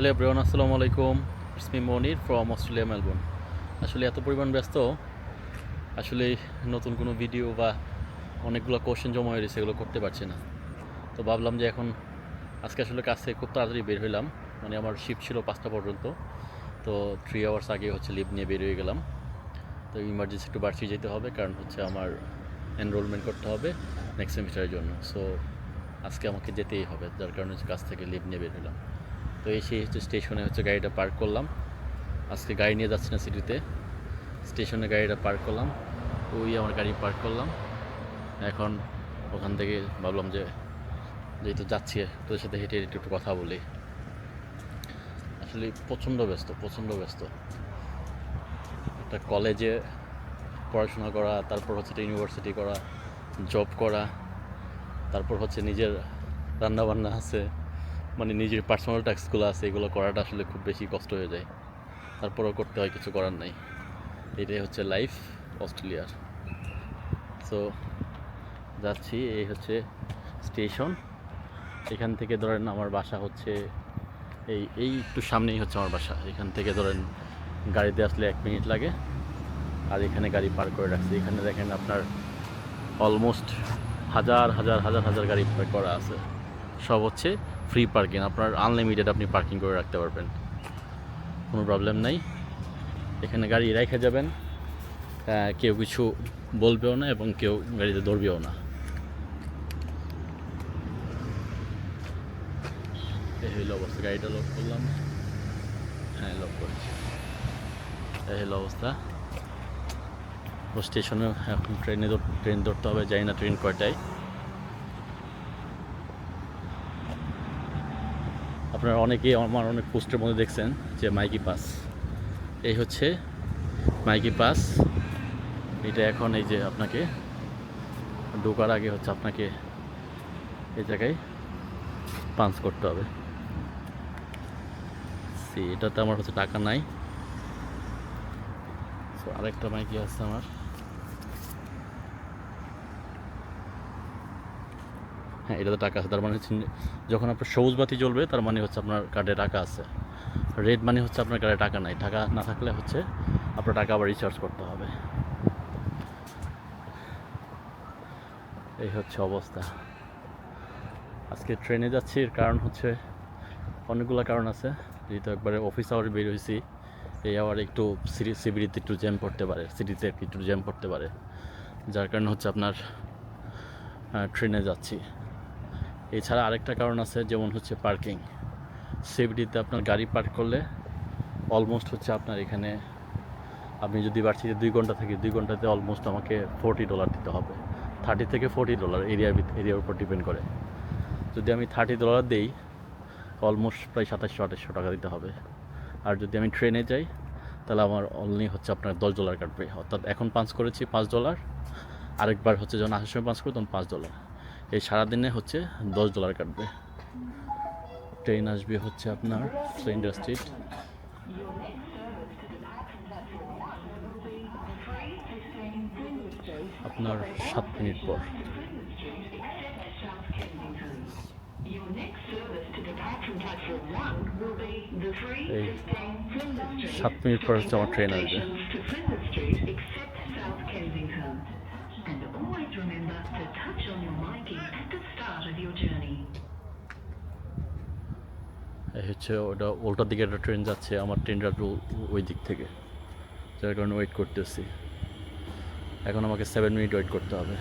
Hello everyone, আসসালামু আলাইকুম। It's me Monir from Australia Melbourne আসলে এত পরিমাণ ব্যস্ত, আসলে নতুন কোনো ভিডিও বা অনেকগুলো কোশ্চেন জমা হয়ে রয়েছে করতে পারছি না। তো ভাবলাম যে এখন আজকে আসলে কাজ থেকে খুব তাড়াতাড়ি বের হইলাম মানে আমার শিফট ছিল পাঁচটা পর্যন্ত। তো থ্রি আওয়ার্স আগে হচ্ছে লিভ নিয়ে বের হয়ে গেলাম। তো ইমার্জেন্সি একটু বাড়ছি যেতে হবে, কারণ হচ্ছে আমার এনরোলমেন্ট করতে হবে নেক্সট সেমিস্টারের জন্য। সো আজকে আমাকে যেতেই হবে, যার কারণে হচ্ছে কাজ থেকে লিভ নিয়ে বের হলাম তো এসে হচ্ছে স্টেশনে হচ্ছে গাড়িটা পার্ক করলাম। আজকে গাড়ি নিয়ে যাচ্ছি না সিটিতে স্টেশনে গাড়িটা পার্ক করলাম। ওই আমার গাড়ি পার্ক করলাম। এখন ওখান থেকে ভাবলাম যে যেহেতু যাচ্ছি তোদের সাথে হেঁটে হেঁটে একটু কথা বলি। আসলে প্রচণ্ড ব্যস্ত প্রচণ্ড ব্যস্ত। একটা কলেজে পড়াশোনা করা, তারপর হচ্ছে ইউনিভার্সিটি করা জব করা, তারপর হচ্ছে নিজের রান্নাবান্না আছে। মানে নিজের পার্সোনাল ট্যাক্সগুলো আছে, এগুলো করাটা আসলে খুব বেশি কষ্ট হয়ে যায়। তারপরেও করতে হয়, কিছু করার নাই। এটাই হচ্ছে লাইফ অস্ট্রেলিয়ার সো যাচ্ছি, এই হচ্ছে স্টেশন এখান থেকে ধরেন আমার বাসা হচ্ছে এই এই একটু সামনেই হচ্ছে আমার বাসা। এখান থেকে ধরেন গাড়িতে আসলে এক মিনিট লাগে। আর এখানে গাড়ি পার্ক করে রাখছি। এখানে দেখেন আপনার অলমোস্ট হাজার হাজার হাজার হাজার গাড়ি পার্ক করা আছে। সব হচ্ছে ফ্রি পার্কিং আপনার আনলিমিটেড আপনি পার্কিং করে রাখতে পারবেন। কোনো প্রবলেম নাই। এখানে গাড়ি রেখে যাবেন কেউ কিছু বলবেও না এবং কেউ গাড়িতে ধরবেও না। এই হইল অবস্থা, গাড়িটা লক করলাম। হ্যাঁ লক করেছি। এই হইল অবস্থা। স্টেশনে এখন ট্রেনে ট্রেন ধরতে হবে, যাই না ট্রেন কয়টায়। আপনারা অনেকেই আমার অনেক পোস্টের মধ্যে দেখছেন যে মাইকি পাস। এই হচ্ছে মাইকি পাস। এটা এখন এই যে আপনাকে ঢোকার আগে হচ্ছে আপনাকে এই জায়গায় পাঞ্চ করতে হবে। সি, এটাতে আমার হচ্ছে টাকা নাই। সো আরেকটা মাইকি আছে আমার। হ্যাঁ এটাতে টাকা আছে। তার মানে হচ্ছে যখন আপনার সবুজ বাতি জ্বলবে, তার মানে হচ্ছে আপনার কার্ডে টাকা আছে। রেড মানে হচ্ছে আপনার কার্ডে টাকা নাই। টাকা না থাকলে হচ্ছে আপনার টাকা আবার রিচার্জ করতে হবে। এই হচ্ছে অবস্থা। আজকে ট্রেনে যাচ্ছি, এর কারণ হচ্ছে অনেকগুলো কারণ আছে। যেহেতু একবারে অফিস আওয়ারে বের হয়েছি, এই আওয়ার একটু সিবিডিতে একটু জ্যাম পড়তে পারে। সিটিতে একটু জ্যাম পড়তে পারে। যার কারণে হচ্ছে আপনার ট্রেনে যাচ্ছি। এছাড়া আরেকটা কারণ আছে, যেমন হচ্ছে পার্কিং সিবিডিতে আপনার গাড়ি পার্ক করলে অলমোস্ট হচ্ছে আপনার এখানে, আপনি যদি বাড়ছিতে দুই ঘণ্টা থাকি, দুই ঘন্টাতে অলমোস্ট আমাকে ফোরটি ডলার দিতে হবে। থার্টি থেকে ফোরটি ডলার এরিয়ার এরিয়ার উপর ডিপেন্ড করে। যদি আমি থার্টি ডলার দিই অলমোস্ট প্রায় সাতাশশো, আঠাশশো টাকা দিতে হবে। আর যদি আমি ট্রেনে যাই, তাহলে আমার অনলি হচ্ছে আপনার দশ ডলার কাটবে। অর্থাৎ এখন পাঁচ করেছি পাঁচ ডলার আরেকবার হচ্ছে যখন আসার সময় পাঁচ করি তখন পাঁচ ডলার এই সারাদিনে হচ্ছে দশ ডলার কাটবে। ট্রেন আসবে হচ্ছে আপনার ফ্লেন্ডার স্ট্রিট আপনার সাত মিনিট পর। সাত মিনিট পর হচ্ছে আমার ট্রেন আসবে। Always remember to touch on your marking at the start of your journey. হচ্ছে ওটা উল্টার দিকে একটা ট্রেন যাচ্ছে, আমার ট্রেনটা ওই দিক থেকে। যার কারণে ওয়েট করতেছি। এখন আমাকে সেভেন মিনিট ওয়েট করতে হবে।